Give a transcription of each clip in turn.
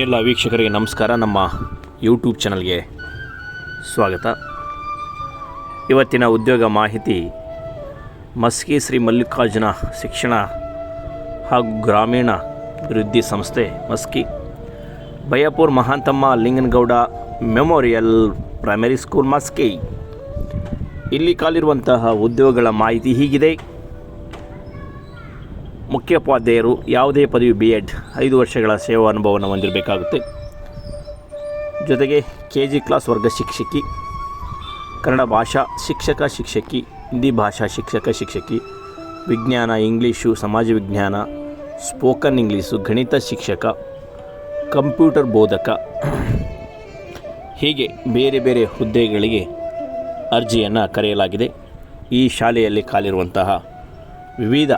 ಎಲ್ಲ ವೀಕ್ಷಕರಿಗೆ ನಮಸ್ಕಾರ. ನಮ್ಮ ಯೂಟ್ಯೂಬ್ ಚಾನಲ್ಗೆ ಸ್ವಾಗತ. ಇವತ್ತಿನ ಉದ್ಯೋಗ ಮಾಹಿತಿ, ಮಸ್ಕಿ ಶ್ರೀ ಮಲ್ಲಿಕಾರ್ಜುನ ಶಿಕ್ಷಣ ಹಾಗೂ ಗ್ರಾಮೀಣ ಅಭಿವೃದ್ಧಿ ಸಂಸ್ಥೆ Maski. Bayyapur Mahantamma Linganagouda memorial primary school Maski. ಇಲ್ಲಿ ಕಾಲಿರುವಂತಹ ಉದ್ಯೋಗಗಳ ಮಾಹಿತಿ ಹೀಗಿದೆ. ಮುಖ್ಯೋಪಾಧ್ಯಾಯರು ಯಾವುದೇ ಪದವಿ ಬಿ ಎಡ್ ಐದು ವರ್ಷಗಳ ಸೇವಾ ಅನುಭವವನ್ನು ಹೊಂದಿರಬೇಕಾಗುತ್ತೆ. ಜೊತೆಗೆ ಕೆ ಜಿ ಕ್ಲಾಸ್ ವರ್ಗ ಶಿಕ್ಷಕಿ, ಕನ್ನಡ ಭಾಷಾ ಶಿಕ್ಷಕ ಶಿಕ್ಷಕಿ, ಹಿಂದಿ ಭಾಷಾ ಶಿಕ್ಷಕ ಶಿಕ್ಷಕಿ, ವಿಜ್ಞಾನ, ಇಂಗ್ಲೀಷು, ಸಮಾಜ ವಿಜ್ಞಾನ ಸ್ಪೋಕನ್ ಇಂಗ್ಲೀಷು, ಗಣಿತ ಶಿಕ್ಷಕ, ಕಂಪ್ಯೂಟರ್ ಬೋಧಕ, ಹೀಗೆ ಬೇರೆ ಬೇರೆ ಹುದ್ದೆಗಳಿಗೆ ಅರ್ಜಿಯನ್ನು ಕರೆಯಲಾಗಿದೆ. ಈ ಶಾಲೆಯಲ್ಲಿ ಕಾಲಿರುವಂತಹ ವಿವಿಧ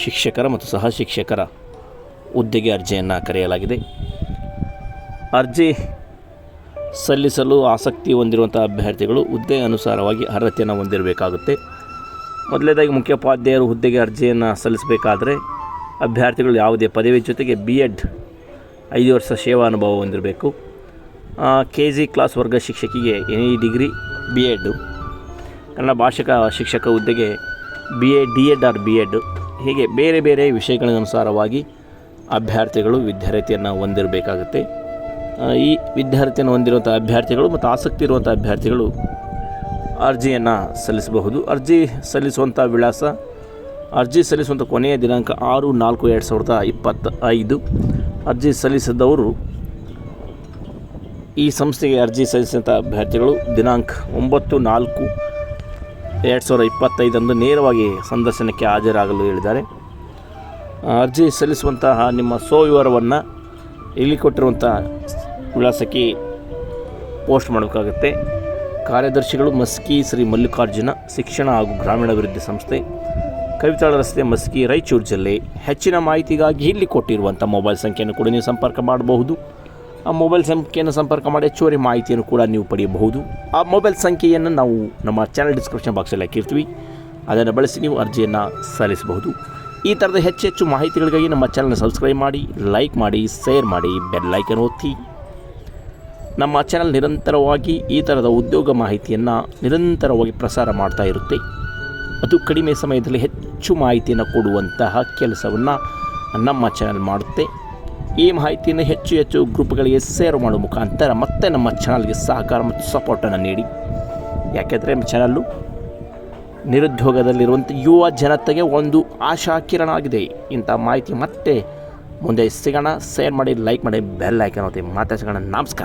ಶಿಕ್ಷಕರ ಮತ್ತು ಸಹ ಶಿಕ್ಷಕರ ಹುದ್ದೆಗೆ ಅರ್ಜಿಯನ್ನು ಕರೆಯಲಾಗಿದೆ. ಅರ್ಜಿ ಸಲ್ಲಿಸಲು ಆಸಕ್ತಿ ಹೊಂದಿರುವಂಥ ಅಭ್ಯರ್ಥಿಗಳು ಹುದ್ದೆ ಅನುಸಾರವಾಗಿ ಅರ್ಹತೆಯನ್ನು ಹೊಂದಿರಬೇಕಾಗುತ್ತೆ. ಮೊದಲನೇದಾಗಿ ಮುಖ್ಯೋಪಾಧ್ಯಾಯರು ಹುದ್ದೆಗೆ ಅರ್ಜಿಯನ್ನು ಸಲ್ಲಿಸಬೇಕಾದರೆ ಅಭ್ಯರ್ಥಿಗಳು ಯಾವುದೇ ಪದವಿ ಜೊತೆಗೆ ಬಿ ಎಡ್ ಐದು ವರ್ಷ ಸೇವಾ ಅನುಭವ ಹೊಂದಿರಬೇಕು. ಕೆ ಜಿ ಕ್ಲಾಸ್ ವರ್ಗ ಶಿಕ್ಷಕಿಗೆ any degree B Ed Kannada ಭಾಷಿಕ ಶಿಕ್ಷಕ ಹುದ್ದೆಗೆ B A D Ed or B Ed ಹೀಗೆ ಬೇರೆ ಬೇರೆ ವಿಷಯಗಳಿಗನುಸಾರವಾಗಿ ಅಭ್ಯರ್ಥಿಗಳು ವಿದ್ಯಾರ್ಥಿಯನ್ನು ಹೊಂದಿರಬೇಕಾಗುತ್ತೆ. ಈ ವಿದ್ಯಾರ್ಥಿಯನ್ನು ಹೊಂದಿರುವಂಥ ಅಭ್ಯರ್ಥಿಗಳು ಮತ್ತು ಆಸಕ್ತಿ ಇರುವಂಥ ಅಭ್ಯರ್ಥಿಗಳು ಅರ್ಜಿಯನ್ನು ಸಲ್ಲಿಸಬಹುದು. ಅರ್ಜಿ ಸಲ್ಲಿಸುವಂಥ ವಿಳಾಸ, ಅರ್ಜಿ ಸಲ್ಲಿಸುವಂಥ ಕೊನೆಯ ದಿನಾಂಕ ಆರು ನಾಲ್ಕು ಎರಡು ಸಾವಿರದ ಇಪ್ಪತ್ತ ಐದು ಅರ್ಜಿ ಸಲ್ಲಿಸಿದವರು ಈ ಸಂಸ್ಥೆಗೆ ಅರ್ಜಿ ಸಲ್ಲಿಸಿದಂಥ ಅಭ್ಯರ್ಥಿಗಳು ದಿನಾಂಕ ಒಂಬತ್ತು ನಾಲ್ಕು ಎರಡು ಸಾವಿರದ ಇಪ್ಪತ್ತೈದಂದು ನೇರವಾಗಿ ಸಂದರ್ಶನಕ್ಕೆ ಹಾಜರಾಗಲು ಹೇಳಿದ್ದಾರೆ. ಅರ್ಜಿ ಸಲ್ಲಿಸುವಂತಹ ನಿಮ್ಮ ಸ್ವವಿವರವನ್ನು ಇಲ್ಲಿ ಕೊಟ್ಟಿರುವಂಥ ವಿಳಾಸಕ್ಕೆ ಪೋಸ್ಟ್ ಮಾಡಬೇಕಾಗುತ್ತೆ. ಕಾರ್ಯದರ್ಶಿಗಳು ಮಸ್ಕಿ ಶ್ರೀ ಮಲ್ಲಿಕಾರ್ಜುನ ಶಿಕ್ಷಣ ಹಾಗೂ ಗ್ರಾಮೀಣಾಭಿವೃದ್ಧಿ ಸಂಸ್ಥೆ, ಕವಿತಾಳ ರಸ್ತೆ ಮಸ್ಕಿ ರಾಯಚೂರು ಜಿಲ್ಲೆ. ಹೆಚ್ಚಿನ ಮಾಹಿತಿಗಾಗಿ ಇಲ್ಲಿ ಕೊಟ್ಟಿರುವಂಥ ಮೊಬೈಲ್ ಸಂಖ್ಯೆಯನ್ನು ಕೂಡ ನೀವು ಸಂಪರ್ಕ ಮಾಡಬಹುದು. ಆ ಮೊಬೈಲ್ ಸಂಖ್ಯೆಯನ್ನು ಸಂಪರ್ಕ ಮಾಡಿ ಹೆಚ್ಚುವರಿ ಮಾಹಿತಿಯನ್ನು ಕೂಡ ನೀವು ಪಡೆಯಬಹುದು. ಆ ಮೊಬೈಲ್ ಸಂಖ್ಯೆಯನ್ನು ನಾವು ನಮ್ಮ ಚಾನಲ್ ಡಿಸ್ಕ್ರಿಪ್ಷನ್ ಬಾಕ್ಸಲ್ಲಿ ಹಾಕಿರ್ತೀವಿ. ಅದನ್ನು ಬಳಸಿ ನೀವು ಅರ್ಜಿಯನ್ನು ಸಲ್ಲಿಸಬಹುದು. ಈ ಥರದ ಹೆಚ್ಚು ಹೆಚ್ಚು ಮಾಹಿತಿಗಳಿಗಾಗಿ ನಮ್ಮ ಚಾನಲ್ನ ಸಬ್ಸ್ಕ್ರೈಬ್ ಮಾಡಿ ಲೈಕ್ ಮಾಡಿ ಶೇರ್ ಮಾಡಿ ಬೆಲ್ ಲೈಕನ್ ಒತ್ತಿ. ನಮ್ಮ ಚಾನಲ್ ನಿರಂತರವಾಗಿ ಈ ಥರದ ಉದ್ಯೋಗ ಮಾಹಿತಿಯನ್ನು ನಿರಂತರವಾಗಿ ಪ್ರಸಾರ ಮಾಡ್ತಾ ಇರುತ್ತೆ. ಅದು ಕಡಿಮೆ ಸಮಯದಲ್ಲಿ ಹೆಚ್ಚು ಮಾಹಿತಿಯನ್ನು ಕೊಡುವಂತಹ ಕೆಲಸವನ್ನು ನಮ್ಮ ಚಾನಲ್ ಮಾಡುತ್ತೆ. ಈ ಮಾಹಿತಿಯನ್ನು ಹೆಚ್ಚು ಹೆಚ್ಚು ಗ್ರೂಪ್ಗಳಿಗೆ ಶೇರ್ ಮಾಡುವ ಮುಖಾಂತರ ಮತ್ತೆ ನಮ್ಮ ಚಾನಲ್ಗೆ ಸಹಕಾರ ಮತ್ತು ಸಪೋರ್ಟನ್ನು ನೀಡಿ. ಯಾಕೆಂದರೆ ನಮ್ಮ ಚಾನಲ್ಲು ನಿರುದ್ಯೋಗದಲ್ಲಿರುವಂಥ ಯುವ ಜನತೆಗೆ ಒಂದು ಆಶಾ ಕಿರಣ ಆಗಿದೆ ಇಂಥ ಮಾಹಿತಿ ಮತ್ತೆ ಮುಂದೆ ಸಿಗೋಣ. ಶೇರ್ ಮಾಡಿ ಲೈಕ್ ಮಾಡಿ ಬೆಲ್ ಐಕನ್ ಮಾತಾಡ್ಸೋಣ. ನಮಸ್ಕಾರ.